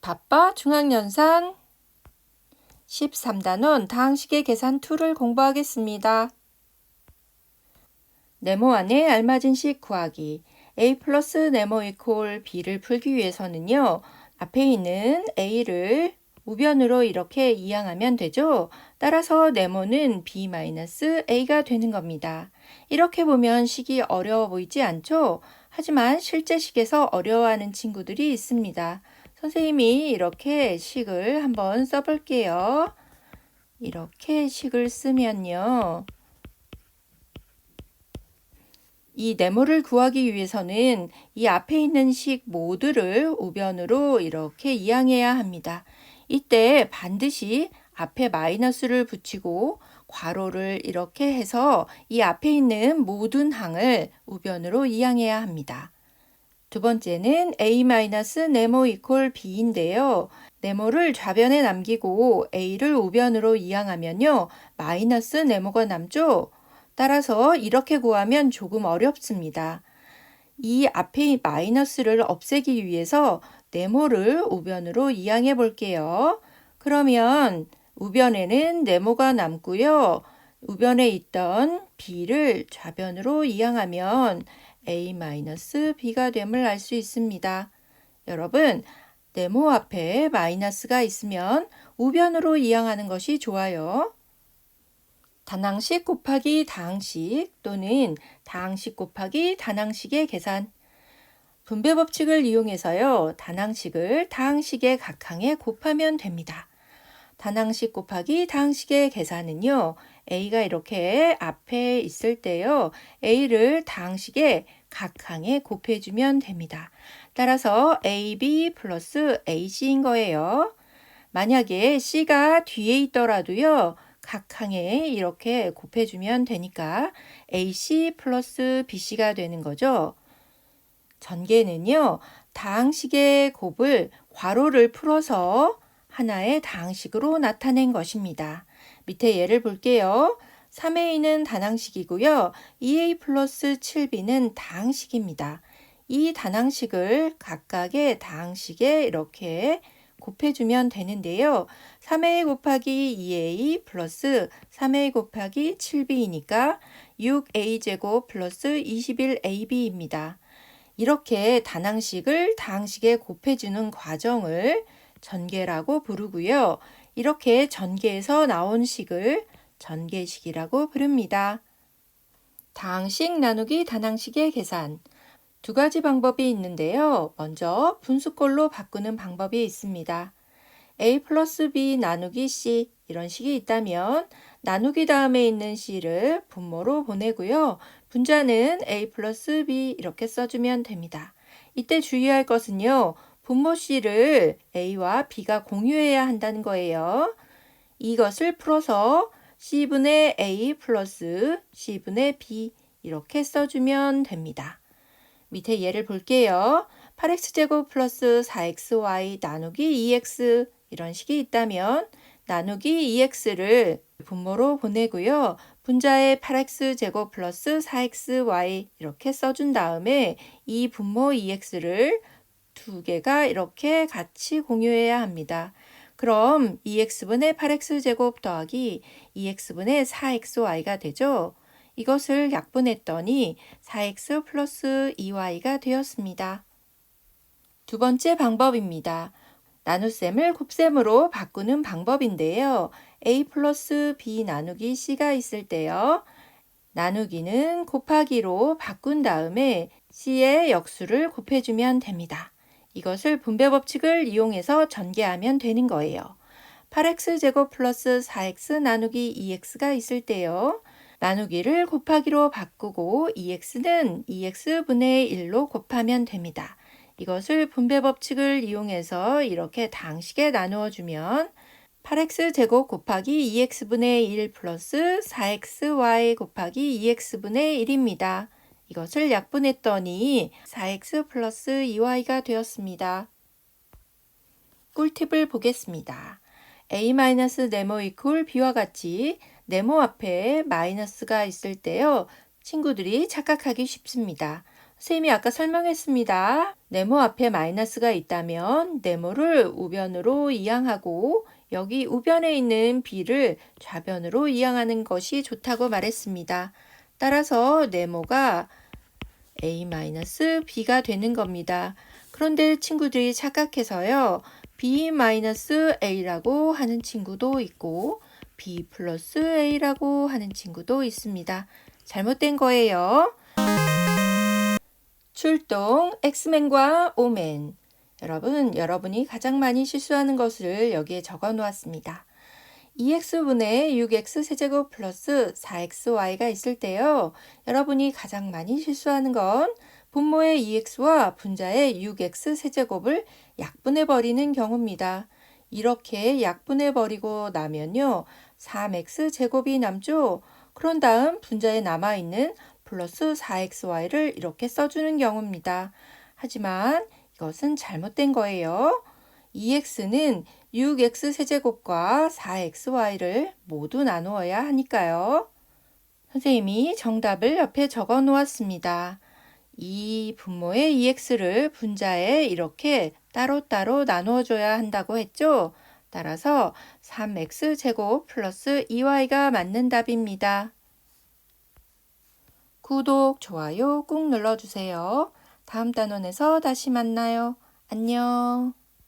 바빠 중앙연산 13단원 다항식의 계산 2를 공부하겠습니다. 네모 안에 알맞은 식 구하기 a 플러스 네모 이퀄 b를 풀기 위해서는요. 앞에 있는 a를 우변으로 이렇게 이항하면 되죠. 따라서 네모는 b 마이너스 a가 되는 겁니다. 이렇게 보면 식이 어려워 보이지 않죠? 하지만 실제 식에서 어려워하는 친구들이 있습니다. 선생님이 이렇게 식을 한번 써볼게요. 이렇게 식을 쓰면요. 이 네모를 구하기 위해서는 이 앞에 있는 식 모두를 우변으로 이렇게 이항해야 합니다. 이때 반드시 앞에 마이너스를 붙이고 괄호를 이렇게 해서 이 앞에 있는 모든 항을 우변으로 이항해야 합니다. 두 번째는 a-네모 이퀄 b인데요. 네모를 좌변에 남기고 a를 우변으로 이항하면요. 마이너스 네모가 남죠. 따라서 이렇게 구하면 조금 어렵습니다. 이 앞에 마이너스를 없애기 위해서 네모를 우변으로 이항해 볼게요. 그러면 우변에는 네모가 남고요. 우변에 있던 b를 좌변으로 이항하면 a-b가 됨을 알 수 있습니다. 여러분, 네모 앞에 마이너스가 있으면 우변으로 이항하는 것이 좋아요. 단항식 곱하기 다항식 또는 다항식 곱하기 단항식의 계산 분배 법칙을 이용해서요. 단항식을 다항식의 각항에 곱하면 됩니다. 단항식 곱하기 다항식의 계산은요. A가 이렇게 앞에 있을 때요. a를 다항식의 각항에 곱해주면 됩니다. 따라서 ab 플러스 ac인 거예요. 만약에 c가 뒤에 있더라도요. 각항에 이렇게 곱해주면 되니까 ac 플러스 bc가 되는 거죠. 전개는요. 다항식의 곱을 괄호를 풀어서 하나의 다항식으로 나타낸 것입니다. 밑에 예를 볼게요. 3a는 단항식이고요. 2a 플러스 7b는 다항식입니다. 이 단항식을 각각의 다항식에 이렇게 곱해주면 되는데요. 3a 곱하기 2a 플러스 3a 곱하기 7b이니까 6a제곱 플러스 21ab입니다. 이렇게 단항식을 다항식에 곱해주는 과정을 전개라고 부르고요. 이렇게 전개에서 나온 식을 전개식이라고 부릅니다. 다항식 나누기 단항식의 계산. 두 가지 방법이 있는데요. 먼저 분수꼴로 바꾸는 방법이 있습니다. a 플러스 b 나누기 c 이런 식이 있다면 나누기 다음에 있는 c를 분모로 보내고요. 분자는 a 플러스 b 이렇게 써주면 됩니다. 이때 주의할 것은요. 분모 c를 a와 b가 공유해야 한다는 거예요. 이것을 풀어서 c분의 a 플러스 c분의 b 이렇게 써주면 됩니다. 밑에 예를 볼게요. 8x제곱 플러스 4xy 나누기 2x 이런 식이 있다면 나누기 2x를 분모로 보내고요. 분자에 8x제곱 플러스 4xy 이렇게 써준 다음에 이 분모 2x를 두 개가 이렇게 같이 공유해야 합니다. 그럼 2x분의 8x제곱 더하기 2x분의 4xy가 되죠. 이것을 약분했더니 4x 플러스 2y가 되었습니다. 두 번째 방법입니다. 나눗셈을 곱셈으로 바꾸는 방법인데요. a 플러스 b 나누기 c가 있을 때요. 나누기는 곱하기로 바꾼 다음에 c의 역수를 곱해주면 됩니다. 이것을 분배 법칙을 이용해서 전개하면 되는 거예요. 8x제곱 플러스 4x 나누기 2x가 있을 때요. 나누기를 곱하기로 바꾸고 2x는 2x분의 1로 곱하면 됩니다. 이것을 분배 법칙을 이용해서 이렇게 당식에 나누어 주면 8x제곱 곱하기 2x분의 1 플러스 4xy 곱하기 2x분의 1입니다. 이것을 약분했더니 4x 플러스 2y가 되었습니다. 꿀팁을 보겠습니다. a-네모 이퀄 b와 같이 네모 앞에 마이너스가 있을 때요. 친구들이 착각하기 쉽습니다. 선생님이 아까 설명했습니다. 네모 앞에 마이너스가 있다면 네모를 우변으로 이항하고 여기 우변에 있는 b를 좌변으로 이항하는 것이 좋다고 말했습니다. 따라서 네모가 a-b가 되는 겁니다. 그런데 친구들이 착각해서요. b-a라고 하는 친구도 있고 b 플러스 a라고 하는 친구도 있습니다. 잘못된 거예요. 출동 엑스맨과 오맨 여러분, 여러분이 가장 많이 실수하는 것을 여기에 적어 놓았습니다. 2x분의 6x 세제곱 플러스 4xy가 있을 때요. 여러분이 가장 많이 실수하는 건 분모의 2x와 분자의 6x 세제곱을 약분해 버리는 경우입니다. 이렇게 약분해 버리고 나면요. 3x 제곱이 남죠. 그런 다음 분자에 남아 있는 플러스 4xy를 이렇게 써주는 경우입니다. 하지만 이것은 잘못된 거예요. 2x는 6x 세제곱과 4xy를 모두 나누어야 하니까요. 선생님이 정답을 옆에 적어 놓았습니다. 이 분모의 2x를 분자에 이렇게 따로따로 나누어 줘야 한다고 했죠? 따라서 3x 제곱 플러스 2y가 맞는 답입니다. 구독, 좋아요 꾹 눌러주세요. 다음 단원에서 다시 만나요. 안녕.